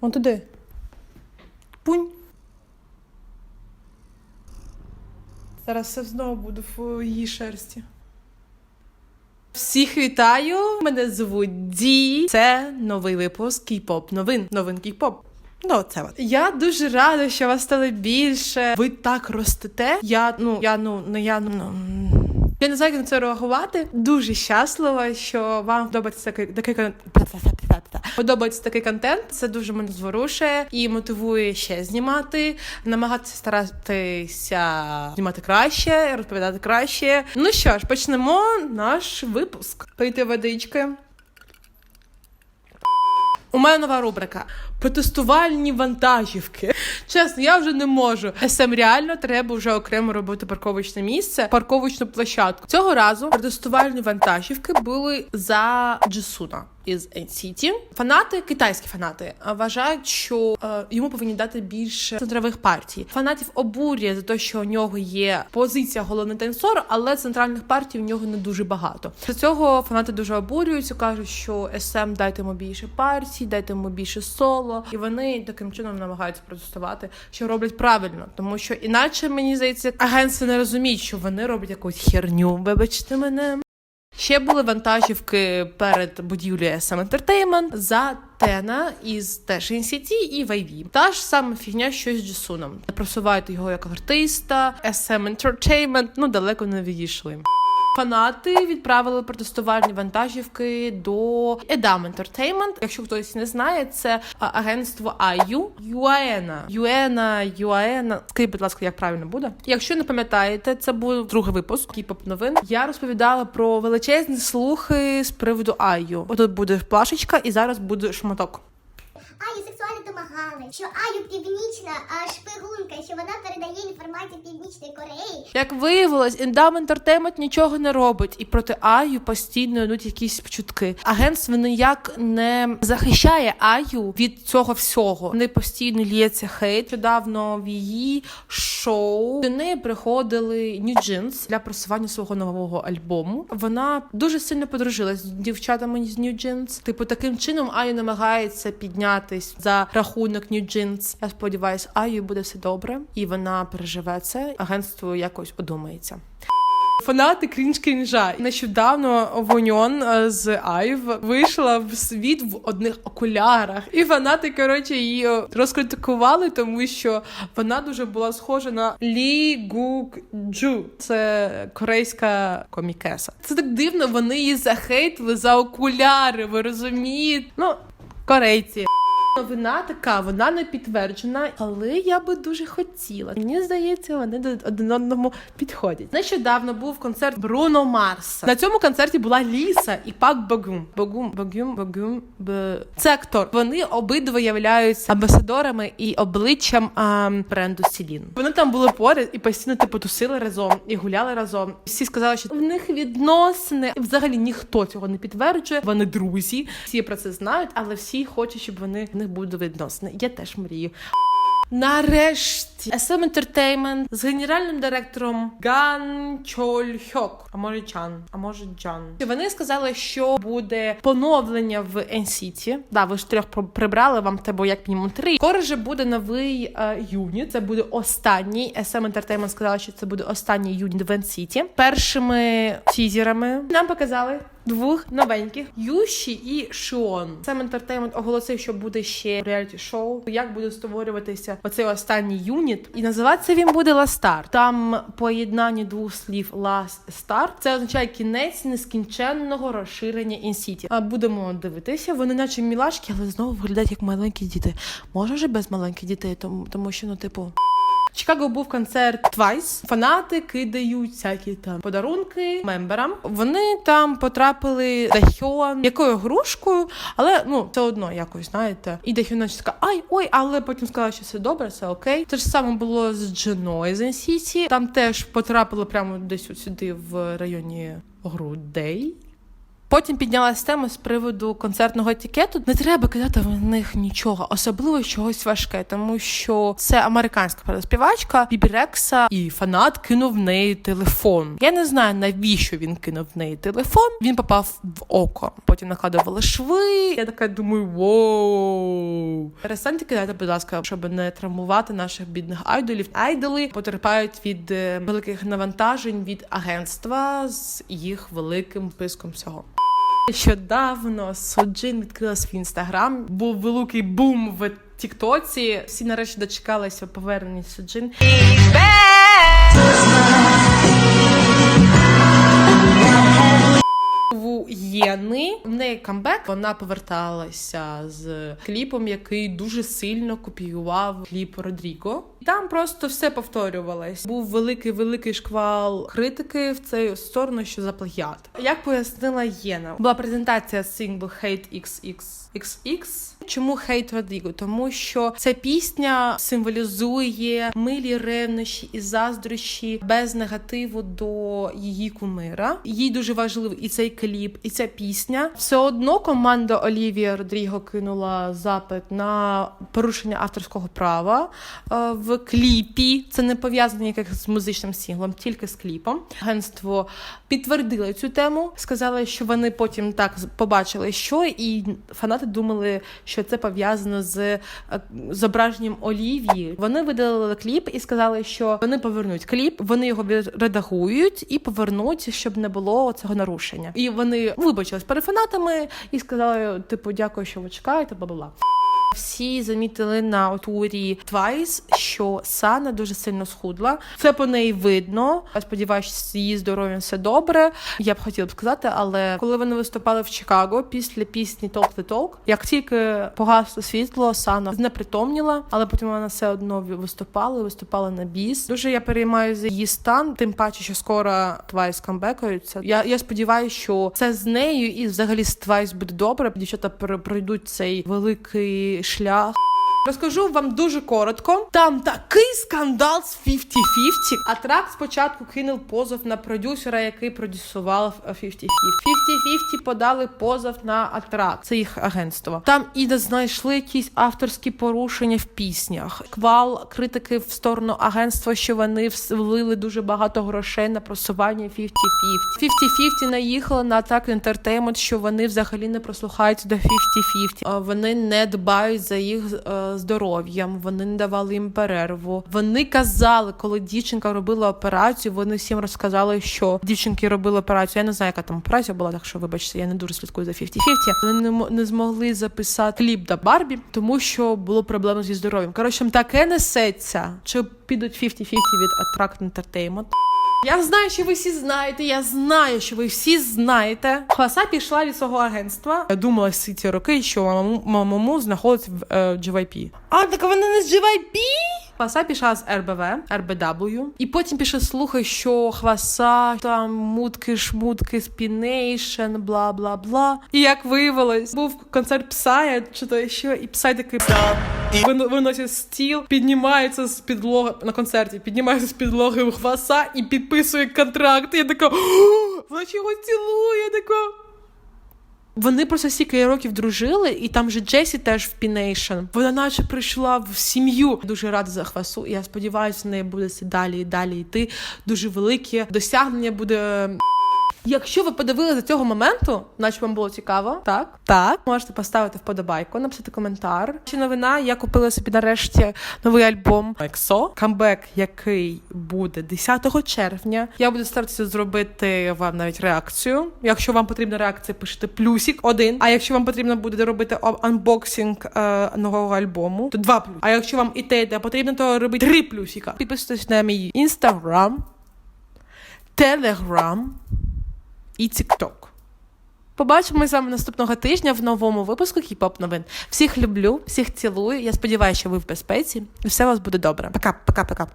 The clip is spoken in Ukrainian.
Вон туди. Пунь. Зараз все знову буду в її шерсті. Всіх вітаю! Мене звуть Ді. Це новий випуск кей-поп новин. Новин кей-поп. Ну, це от. Я дуже рада, що вас стало більше. Ви так ростете. Я ну я ну не я ну. Я не знаю, як на це реагувати. Дуже щаслива, що вам подобається такий такий кон- подобається такий контент. Це дуже мене зворушує і мотивує ще знімати, намагатися старатися знімати краще, розповідати краще. Ну що ж, почнемо наш випуск. Пийте водички. У мене нова рубрика протестувальні вантажівки. Чесно, я вже не можу. СМ реально треба вже окремо робити парковочне місце, парковочну площадку. Цього разу протестувальні вантажівки були за Джисуна із NCT. Фанати, китайські фанати, вважають, що е, йому повинні дати більше центрових партій. Фанатів обурює за те, що у нього є позиція головний танцор, але центральних партій у нього не дуже багато. З цього фанати дуже обурюються, кажуть, що SM дайте йому більше партій, дайте йому більше соло, і вони таким чином намагаються протестувати, що роблять правильно, тому що іначе мені здається, агентство не розуміють, що вони роблять якусь херню. Вибачте мене. Ще були вантажівки перед будівлею SM Entertainment за Тена із теж NCT і YV. Та ж сама фігня, що з Джисуном. Просувають його як артиста, SM Entertainment, ну далеко не відійшли. Фанати відправили протестувальні вантажівки до Edam Entertainment. Якщо хтось не знає, це агентство IU. Юаена. Юена, Юаена. Скажіть, будь ласка, як правильно буде? Якщо не пам'ятаєте, це був другий випуск кіпоп новин. Я розповідала про величезні слухи з приводу IU. Отут буде плашечка, і зараз буде шматок. Аю сексуально домагали, що Аю північна а, шпигунка, що вона інформацію Північної Кореї. Як виявилось, Endam Entertainment нічого не робить, і проти Аю постійно йдуть якісь чутки. Агентство ніяк не захищає Аю від цього всього. Вони постійно лється хейт. Недавно в її шоу до неї приходили New Jeans для просування свого нового альбому. Вона дуже сильно подружилась з дівчатами з New Jeans. Типу, таким чином Аю намагається піднятись за рахунок New Jeans. Я сподіваюся, Аю буде все добре, і вона переживе це. Агентство якось одумається. Фанати крінж крінжа. Нещодавно Воньон е, з Айв вийшла в світ в одних окулярах, і фанати коротше її е, розкритикували, тому що вона дуже була схожа на Лі Гук Джу. Це корейська комікеса. Це так дивно. Вони її захейтили за окуляри. Ви розумієте? Ну, корейці. Новина така, вона не підтверджена, але я би дуже хотіла. Мені здається, вони до один одному підходять. Нещодавно був концерт Бруно Марса. На цьому концерті була Ліса і Пак Богум. Богум, Богум, Богум, Б... Це актор. Вони обидва являються амбасадорами і обличчям а, бренду Сілін. Вони там були поряд і постійно типу тусили разом і гуляли разом. Всі сказали, що в них відносини. Взагалі ніхто цього не підтверджує. Вони друзі, всі про це знають, але всі хочуть, щоб вони в них були відносини. Я теж мрію. Нарешті SM Entertainment з генеральним директором Ган Чоль Хьок, а може Чан, а може Джан. Вони сказали, що буде поновлення в NCT. Да, ви ж трьох прибрали, вам треба як мінімум три. Скоро же буде новий е, юніт. Це буде останній. SM Entertainment сказала, що це буде останній юніт в NCT. Першими тізерами нам показали. Двох новеньких Юші і Шіон. Сам Entertainment оголосив, що буде ще реаліті шоу. Як буде створюватися оцей останній юніт, і називатися він буде Last Star. Там поєднання двох слів Last Star. Це означає кінець нескінченного розширення інсіті. А будемо дивитися. Вони, наче мілашки, але знову виглядають як маленькі діти. Може вже без маленьких дітей, тому, тому що ну, типу. В Чикаго був концерт Twice. Фанати кидають всякі там подарунки мемберам. Вони там потрапили Дахьон якою грушкою, але ну все одно якось знаєте. І Дахьон наче така ай, ой, але потім сказала, що все добре, все окей. Те ж саме було з Дженою з NCT. Там теж потрапили прямо десь сюди в районі грудей. Потім піднялась тема з приводу концертного етикету. Не треба кидати в них нічого, особливо чогось важке, тому що це американська співачка Бібі Рекса, і фанат кинув в неї телефон. Я не знаю навіщо він кинув в неї телефон. Він попав в око. Потім накладували шви. Я така думаю, воу. Перестаньте кидати, будь ласка, щоб не травмувати наших бідних айдолів. Айдоли потерпають від е, великих навантажень від агентства з їх великим списком всього. Нещодавно Соджин відкрила свій інстаграм. Був великий бум в Тіктоці. Всі нарешті дочекалися повернення Соджин. У Єни в неї камбек. Вона поверталася з кліпом, який дуже сильно копіював кліп Родріго. І Там просто все повторювалось. Був великий великий шквал критики в цю сторону, що за плагіат. Як пояснила Єна, була презентація синглу Hate XXXX. Чому хейт Родріго? Тому що ця пісня символізує милі ревнощі і заздрощі без негативу до її кумира. Їй дуже важливий і цей кліп, і ця пісня. Все одно команда Олівія Родріго кинула запит на порушення авторського права е, в кліпі. Це не пов'язано ніяк з музичним сінглом, тільки з кліпом. Агентство підтвердило цю тему, сказали, що вони потім так побачили, що і фанати думали, що це пов'язано з е, зображенням Олівії. Вони видалили кліп і сказали, що вони повернуть кліп, вони його відредагують і повернуть, щоб не було цього нарушення. І вони вибачились перед фанатами і сказали: типу, дякую, що ви чекаєте, бла-бла-бла. Всі замітили на турі Twice, що Сана дуже сильно схудла. Це по неї видно. Я сподіваюся, її здоров'ям все добре. Я б хотіла б сказати, але коли вони виступали в Чикаго після пісні Talk the Talk, як тільки погасло світло, Сана знепритомніла, але потім вона все одно виступала, виступала на біс. Дуже я переймаю за її стан, тим паче, що скоро Twice камбекаються. Я, я сподіваюся, що це з нею і взагалі з Twice буде добре. Дівчата пройдуть цей великий шлях. Розкажу вам дуже коротко. Там такий скандал з 50-50. А трак спочатку кинув позов на продюсера, який продюсував 50-50. 50-50 подали позов на Атрак. Це їх агентство. Там і не знайшли якісь авторські порушення в піснях. Квал критики в сторону агентства, що вони влили дуже багато грошей на просування 50-50. 50-50 наїхали на Attack Entertainment, що вони взагалі не прослухаються до 50-50. Вони не дбають за їх е, здоров'ям, вони не давали їм перерву. Вони казали, коли дівчинка робила операцію, вони всім розказали, що дівчинки робили операцію. Я не знаю, яка там операція була, так що вибачте, я не дуже слідкую за 50-50. Вони не, не змогли записати кліп до Барбі, тому що було проблеми зі здоров'ям. Коротше, таке несеться, чи підуть 50-50 від Attract Entertainment. Я знаю, що ви всі знаєте. Я знаю, що ви всі знаєте. Хваса пішла від свого агентства. Я думала всі ці роки, що мамому знаходиться в е, GYP. А так вона не з GYP? Хваса пішла з РБВ, RBW. І потім пішли слухи, що Хваса там мутки, шмутки, спінейшн, бла бла бла. І як виявилось, був концерт Псая, чи то що, і Псай такий Вино- виносять стіл, піднімається з підлоги на концерті, піднімається з підлоги у хваса і підписує контракт. Я така, «О, вона його цілує. Така. Вони просто стільки років дружили, і там же Джесі теж в Пінейшн. Вона наче прийшла в сім'ю. Дуже рада за хвасу. І я сподіваюся, в неї буде далі і далі йти. Дуже велике досягнення буде. Якщо ви подивилися до цього моменту, наче вам було цікаво, так? Так. Можете поставити вподобайку, написати коментар. Ще новина, я купила собі нарешті новий альбом EXO, камбек, який буде 10 червня. Я буду старатися зробити вам навіть реакцію. Якщо вам потрібна реакція, пишете плюсик один. А якщо вам потрібно буде робити анбоксинг е, нового альбому, то два плюс. А якщо вам і те, і те потрібно, то робити три плюсика. Підписуйтесь на мій інстаграм, телеграм і TikTok. Побачимося з вами наступного тижня в новому випуску Кіпоп новин. Всіх люблю, всіх цілую. Я сподіваюся, що ви в безпеці, і все у вас буде добре. Пока, пока, пока.